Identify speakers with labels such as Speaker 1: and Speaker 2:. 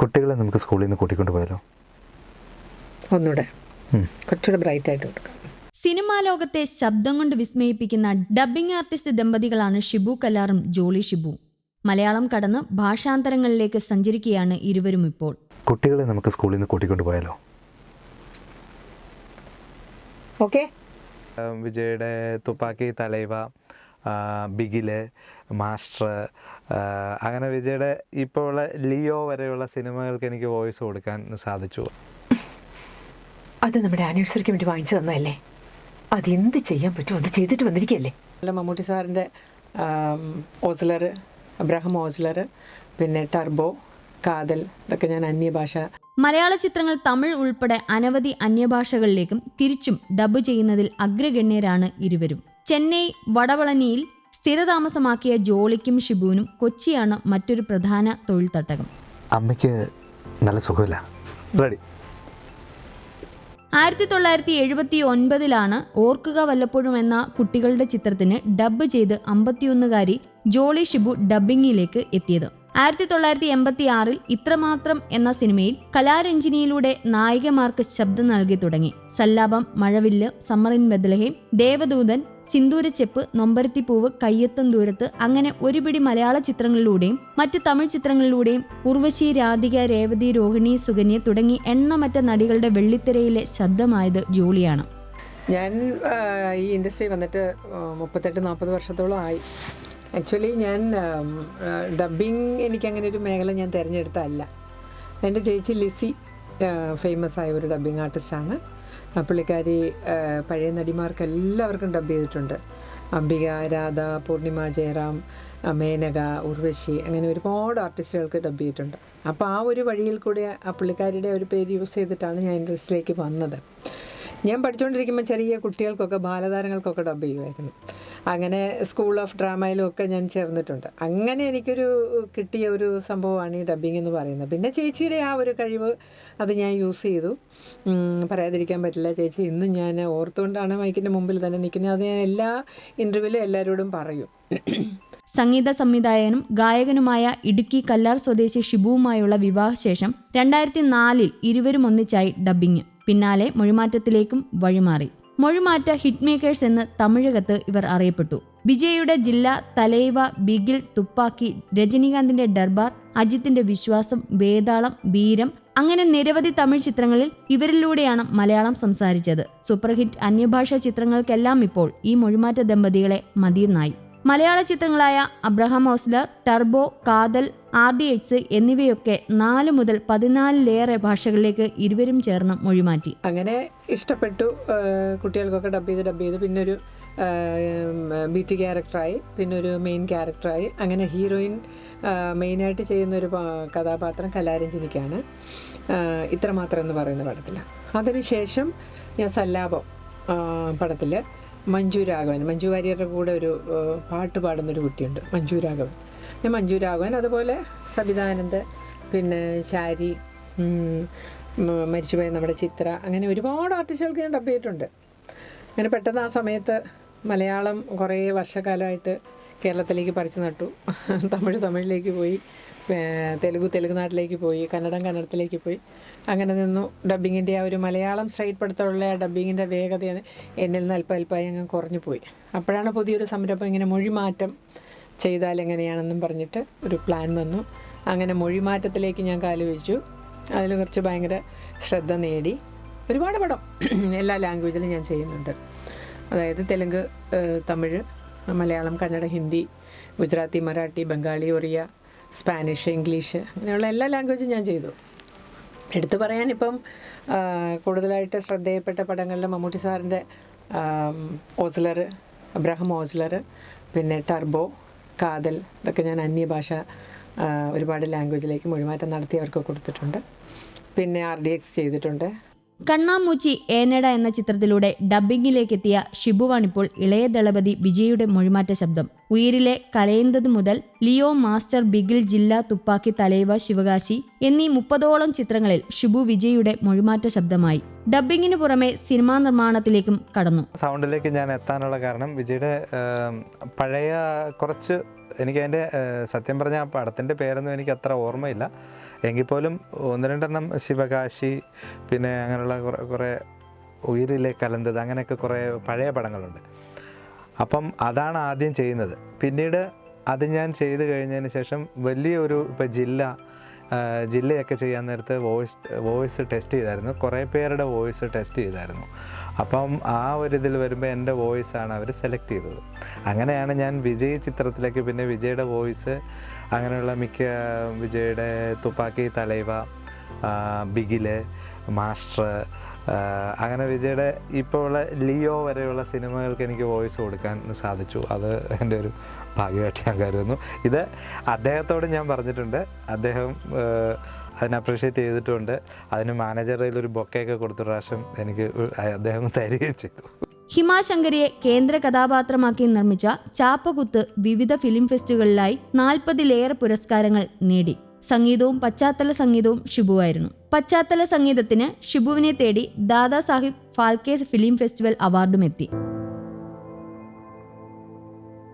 Speaker 1: കുട്ടികളെ നമുക്ക് സ്കൂളിൽ നിന്ന് കൂട്ടിക്കൊണ്ട് പോയാലോ?
Speaker 2: ഒന്നുകൂടെ കുറച്ചുകൂടെ ബ്രൈറ്റ് ആയിട്ട് കൊടുക്കാം.
Speaker 3: സിനിമാ ലോകത്തെ ശബ്ദം കൊണ്ട് വിസ്മയിപ്പിക്കുന്ന ഡബ്ബിംഗ് ആർട്ടിസ്റ്റ് ദമ്പതികളാണ് ഷിബു കല്ലാറും ജോളി ഷിബു മലയാളം കടന്ന് ഭാഷാന്തരങ്ങളിലേക്ക് സഞ്ചരിക്കുകയാണ് ഇരുവരും ഇപ്പോൾ.
Speaker 1: കുട്ടികളെ നമുക്ക് സ്കൂളിൽ നിന്ന് കൂട്ടിക്കൊണ്ട് പോയാലോ?
Speaker 2: ഓക്കെ
Speaker 1: വിജയുടെ തുപ്പാക്കി തലൈവ. ബിഗിൽ മാസ്റ്റർ അങ്ങനെ വിജയുടെ ഇപ്പോൾ ഉള്ള ലിയോ വരെയുള്ള സിനിമകൾക്ക് എനിക്ക് വോയിസ് കൊടുക്കാൻ സാധിച്ചു.
Speaker 2: അത് നമ്മുടെ ആനിവേഴ്സറിക്ക് വേണ്ടി വാങ്ങിച്ചു തന്നതല്ലേ? അത് എന്ത് ചെയ്യാൻ പറ്റുമോ അത് ചെയ്തിട്ട് വന്നിരിക്കുകയല്ലേ? അല്ല മമ്മൂട്ടി സാറിന്റെ ഓസ്ലർ അബ്രഹാം ഓസ്ലർ പിന്നെ ടർബോ കാതൽ ഇതൊക്കെ ഞാൻ അന്യഭാഷ.
Speaker 3: മലയാള ചിത്രങ്ങൾ തമിഴ് ഉൾപ്പെടെ അനവധി അന്യഭാഷകളിലേക്കും തിരിച്ചും ഡബ് ചെയ്യുന്നതിൽ അഗ്രഗണ്യരാണ് ഇരുവരും. ചെന്നൈ വടവളനിയിൽ സ്ഥിരതാമസമാക്കിയ ജോളിക്കും ഷിബുവിനും കൊച്ചിയാണ് മറ്റൊരു പ്രധാന തൊഴിൽ തട്ടകം
Speaker 1: അമ്മയ്ക്ക് നല്ല സുഖമില്ല. റെഡി
Speaker 3: ആയിരത്തി തൊള്ളായിരത്തി എഴുപത്തി ഒൻപതിലാണ് ഓർക്കുക വല്ലപ്പോഴും എന്ന കുട്ടികളുടെ ചിത്രത്തിന് ഡബ് ചെയ്ത് അമ്പത്തിയൊന്നുകാരി ജോളി ഷിബു ഡബ്ബിങ്ങിലേക്ക് എത്തിയത്. ആയിരത്തി തൊള്ളായിരത്തി എൺപത്തി ആറിൽ ഇത്രമാത്രം എന്ന സിനിമയിൽ കലാരഞ്ജിനിയിലൂടെ നായികമാർക്ക് ശബ്ദം നൽകി തുടങ്ങി. സല്ലാപം മഴവില്ല് സമ്മറിൻ ബദലഹേം ദേവദൂതൻ സിന്ദൂരച്ചെപ്പ് നൊമ്പരത്തിപ്പൂവ് കയ്യെത്തും ദൂരത്ത് അങ്ങനെ ഒരുപിടി മലയാള ചിത്രങ്ങളിലൂടെയും മറ്റ് തമിഴ് ചിത്രങ്ങളിലൂടെയും ഉർവശി രാധിക രേവതി രോഹിണി സുകന്യ തുടങ്ങി എണ്ണമറ്റ നടികളുടെ വെള്ളിത്തിരയിലെ ശബ്ദമായത് ജോളിയാണ്.
Speaker 2: ഞാൻ ഈ ഇൻഡസ്ട്രി വന്നിട്ട് മുപ്പത്തെട്ട് നാൽപ്പത് വർഷത്തോളം ആയി. ആക്ച്വലി ഞാൻ ഡബ്ബിങ് എനിക്കങ്ങനെ ഒരു മേഖല ഞാൻ തിരഞ്ഞെടുത്തല്ല എന്റെ ചേച്ചി ലിസി ഫേമസ് ആയ ഒരു ഡബ്ബിങ് ആർട്ടിസ്റ്റാണ്. പുള്ളിക്കാരി പഴയ നടിമാർക്ക് എല്ലാവർക്കും ഡബ് ചെയ്തിട്ടുണ്ട്. അംബിക രാധ പൂർണിമ ജയറാം മേനക ഉർവശി അങ്ങനെ ഒരുപാട് ആർട്ടിസ്റ്റുകൾക്ക് ഡബ് ചെയ്തിട്ടുണ്ട്. അപ്പോൾ ആ ഒരു വഴിയിൽ കൂടെ ആ പുള്ളിക്കാരിയുടെ ഒരു പേര് യൂസ് ചെയ്തിട്ടാണ് ഞാൻ ഇൻട്രസ്റ്റിലേക്ക് വന്നത്. ഞാൻ പഠിച്ചുകൊണ്ടിരിക്കുമ്പോൾ ചെറിയ കുട്ടികൾക്കൊക്കെ ബാലതാരങ്ങൾക്കൊക്കെ ഡബ് ചെയ്യുമായിരുന്നു അങ്ങനെ സ്കൂൾ ഓഫ് ഡ്രാമയിലും ഒക്കെ ഞാൻ ചേർന്നിട്ടുണ്ട്. അങ്ങനെ എനിക്കൊരു കിട്ടിയ ഒരു സംഭവമാണ് ഈ ഡബ്ബിംഗ് എന്ന് പറയുന്നത്. പിന്നെ ചേച്ചിയുടെ ആ ഒരു കഴിവ് അത് ഞാൻ യൂസ് ചെയ്തു. പറയാതിരിക്കാൻ പറ്റില്ല ചേച്ചി ഇന്നും ഞാൻ ഓർത്തുകൊണ്ടാണ് മൈക്കിന്റെ മുമ്പിൽ തന്നെ നിൽക്കുന്നത്. അത് ഞാൻ എല്ലാ ഇന്റർവ്യൂവിലും എല്ലാവരോടും പറയും.
Speaker 3: സംഗീത സംവിധായകനും ഗായകനുമായ ഇടുക്കി കല്ലാർ സ്വദേശി ഷിബുവുമായുള്ള വിവാഹശേഷം രണ്ടായിരത്തി നാലിൽ ഇരുവരും ഒന്നിച്ചായി ഡബ്ബിംഗ് പിന്നാലെ മൊഴിമാറ്റത്തിലേക്കും വഴിമാറി. മൊഴിമാറ്റ ഹിറ്റ് മേക്കേഴ്സ് എന്ന് തമിഴകത്ത് ഇവർ അറിയപ്പെട്ടു. വിജയയുടെ ജില്ല തലൈവ ബിഗിൽ തുപ്പാക്കി രജനീകാന്തിന്റെ ദർബാർ അജിത്തിന്റെ വിശ്വാസം വേതാളം വീരം അങ്ങനെ നിരവധി തമിഴ് ചിത്രങ്ങളിൽ ഇവരിലൂടെയാണ് മലയാളം സംസാരിച്ചത്. സൂപ്പർഹിറ്റ് അന്യഭാഷാ ചിത്രങ്ങൾക്കെല്ലാം ഇപ്പോൾ ഈ മൊഴിമാറ്റ ദമ്പതികളെ മതിയെന്നായി. മലയാള ചിത്രങ്ങളായ അബ്രഹാം ഓസ്ലർ ടർബോ കാതൽ ആർ ഡി എക്സ് എന്നിവയൊക്കെ നാല് മുതൽ പതിനാലിലേറെ ഭാഷകളിലേക്ക് ഇരുവരും ചേർന്ന് മൊഴിമാറ്റി.
Speaker 2: അങ്ങനെ ഇഷ്ടപ്പെട്ടു. കുട്ടികൾക്കൊക്കെ ഡബ് ചെയ്ത് ഡബ് ചെയ്ത് പിന്നെ ഒരു ബി ടി ക്യാരക്ടറായി പിന്നെ ഒരു മെയിൻ ക്യാരക്ടറായി അങ്ങനെ ഹീറോയിൻ മെയിനായിട്ട് ചെയ്യുന്ന ഒരു കഥാപാത്രം കലാരഞ്ജനിക്കാണ്. ഇത്രമാത്രം എന്ന് പറയുന്ന പടത്തിൽ അതിനുശേഷം ഞാൻ സല്ലാപം പടത്തിൽ മഞ്ജു രാഘവൻ. മഞ്ജു വാര്യരുടെ കൂടെ ഒരു പാട്ട് പാടുന്നൊരു കുട്ടിയുണ്ട് മഞ്ജു രാഘവൻ. പിന്നെ മഞ്ജു രാഘവൻ അതുപോലെ സബിതാനന്ദ് പിന്നെ ശാരി മരിച്ചുപോയ നമ്മുടെ ചിത്ര അങ്ങനെ ഒരുപാട് ആർട്ടിസ്റ്റുകൾക്ക് ഞാൻ ഡബ് ചെയ്തിട്ടുണ്ട്. അങ്ങനെ പെട്ടെന്ന് ആ സമയത്ത് മലയാളം കുറേ വർഷക്കാലമായിട്ട് കേരളത്തിലേക്ക് പറിച്ചു നട്ടു. തമിഴ് തമിഴിലേക്ക് പോയി. തെലുഗു നാട്ടിലേക്ക് പോയി കന്നഡം കന്നഡത്തിലേക്ക് പോയി. അങ്ങനെ നിന്നു. ഡബ്ബിങ്ങിന്റെ ആ ഒരു മലയാളം സ്ട്രൈറ്റ് പഠിത്തമുള്ള ആ ഡബ്ബിങ്ങിന്റെ വേഗത എന്നിൽ നിന്ന് അല്പം അല്പമായി അങ്ങ് കുറഞ്ഞു പോയി. അപ്പോഴാണ് പുതിയൊരു സംരംഭം ഇങ്ങനെ മൊഴിമാറ്റം ചെയ്താൽ എങ്ങനെയാണെന്നും പറഞ്ഞിട്ട് ഒരു പ്ലാൻ വന്നു. അങ്ങനെ മൊഴിമാറ്റത്തിലേക്ക് ഞാൻ കാൽ വെച്ചു. അതിൽ കുറച്ച് ഭയങ്കര ശ്രദ്ധ നേടി. ഒരുപാട് പടം എല്ലാ ലാംഗ്വേജിലും ഞാൻ ചെയ്യുന്നുണ്ട്. അതായത് തെലുങ്ക് തമിഴ് മലയാളം കന്നഡ ഹിന്ദി ഗുജറാത്തി മറാഠി ബംഗാളി ഒറിയ സ്പാനിഷ് ഇംഗ്ലീഷ് അങ്ങനെയുള്ള എല്ലാ ലാംഗ്വേജും ഞാൻ ചെയ്തു. എടുത്തു പറയാനിപ്പം കൂടുതലായിട്ട് ശ്രദ്ധേയപ്പെട്ട പടങ്ങളിൽ മമ്മൂട്ടി സാറിന്റെ ഓസ്ലർ അബ്രഹാം ഓസ്ലർ പിന്നെ ടർബോ കാതൽ ഇതൊക്കെ ഞാൻ അന്യഭാഷ ഒരുപാട് ലാംഗ്വേജിലേക്ക് മൊഴിമാറ്റം നടത്തി അവർക്ക് കൊടുത്തിട്ടുണ്ട്. പിന്നെ ആർ ഡി എക്സ് ചെയ്തിട്ടുണ്ട്.
Speaker 3: കണ്ണാമൂച്ചി ഏനട എന്ന ചിത്രത്തിലൂടെ ഡബ്ബിംഗിലേക്കെത്തിയ ഷിബുവാണിപ്പോൾ ഇളയ ദളപതി വിജയുടെ മൊഴിമാറ്റ ശബ്ദം. ഉയിരിലെ കലയുന്നത് മുതൽ ലിയോ മാസ്റ്റർ ബിഗിൽ ജില്ല തുപ്പാക്കി തലൈവ ശിവകാശി എന്നീ മുപ്പതോളം ചിത്രങ്ങളിൽ ഷിബു വിജയുടെ മൊഴിമാറ്റ ശബ്ദമായി. ഡബ്ബിങ്ങിനു പുറമെ സിനിമാ നിർമ്മാണത്തിലേക്കും കടന്നു.
Speaker 1: സൗണ്ടിലേക്ക് ഞാൻ എത്താനുള്ള കാരണം വിജയുടെ പഴയ കുറച്ച് എനിക്ക് അതിന്റെ സത്യം പറഞ്ഞ ആ പടത്തിന്റെ പേരൊന്നും എനിക്ക് അത്ര ഓർമ്മയില്ല. എങ്കിൽ പോലും ഒന്ന് രണ്ടെണ്ണം ശിവകാശി പിന്നെ അങ്ങനെയുള്ള കുറേ കുറേ ഉയിരിലെ കലന്തത് അങ്ങനെയൊക്കെ കുറേ പഴയ പടങ്ങളുണ്ട്. അപ്പം അതാണ് ആദ്യം ചെയ്യുന്നത്. പിന്നീട് അത് ഞാൻ ചെയ്തു കഴിഞ്ഞതിന് ശേഷം വലിയൊരു ഇപ്പോൾ ജില്ല ജില്ലയൊക്കെ ചെയ്യാൻ നേരത്ത് വോയിസ് വോയിസ് ടെസ്റ്റ് ചെയ്തായിരുന്നു. കുറേ പേരുടെ വോയിസ് ടെസ്റ്റ് ചെയ്തായിരുന്നു. അപ്പം ആ ഒരു ഇതിൽ വരുമ്പോൾ എന്റെ വോയിസാണ് അവർ സെലക്ട് ചെയ്തത്. അങ്ങനെയാണ് ഞാൻ വിജയ് ചിത്രത്തിലേക്ക് പിന്നെ വിജയുടെ വോയിസ് അങ്ങനെയുള്ള മിക്ക വിജയുടെ തുപ്പാക്കി തലൈവ ബിഗിൽ മാസ്റ്റർ അങ്ങനെ വിജയുടെ ഇപ്പോൾ ഉള്ള ലിയോ വരെയുള്ള സിനിമകൾക്ക് എനിക്ക് വോയിസ് കൊടുക്കാൻ സാധിച്ചു. അത് എന്റെ ഒരു ഭാഗ്യമായിട്ട് ഞാൻ കരുതുന്നു. ഇത് അദ്ദേഹത്തോട് ഞാൻ പറഞ്ഞിട്ടുണ്ട്. അദ്ദേഹം അതിനെ അപ്രീഷിയേറ്റ് ചെയ്തിട്ടുണ്ട്. അതിന് മാനേജറിൽ ഒരു ബൊക്കെയൊക്കെ കൊടുത്ത പ്രാവശ്യം എനിക്ക് അദ്ദേഹം തരികയും ചെയ്തു.
Speaker 3: ഹിമാശങ്കരിയെ കേന്ദ്ര കഥാപാത്രമാക്കി നിർമ്മിച്ച ചാപ്പകുത്ത് വിവിധ ഫിലിം ഫെസ്റ്റുകളിലായി നാൽപ്പതിലേറെ പുരസ്കാരങ്ങൾ നേടി. സംഗീതവും പശ്ചാത്തല സംഗീതവും ഷിബുവായിരുന്നു. പശ്ചാത്തല സംഗീതത്തിന് ഷിബുവിനെ തേടി ദാദാസാഹിബ് ഫാൽക്കെ ഫിലിം ഫെസ്റ്റിവൽ അവാർഡും എത്തി.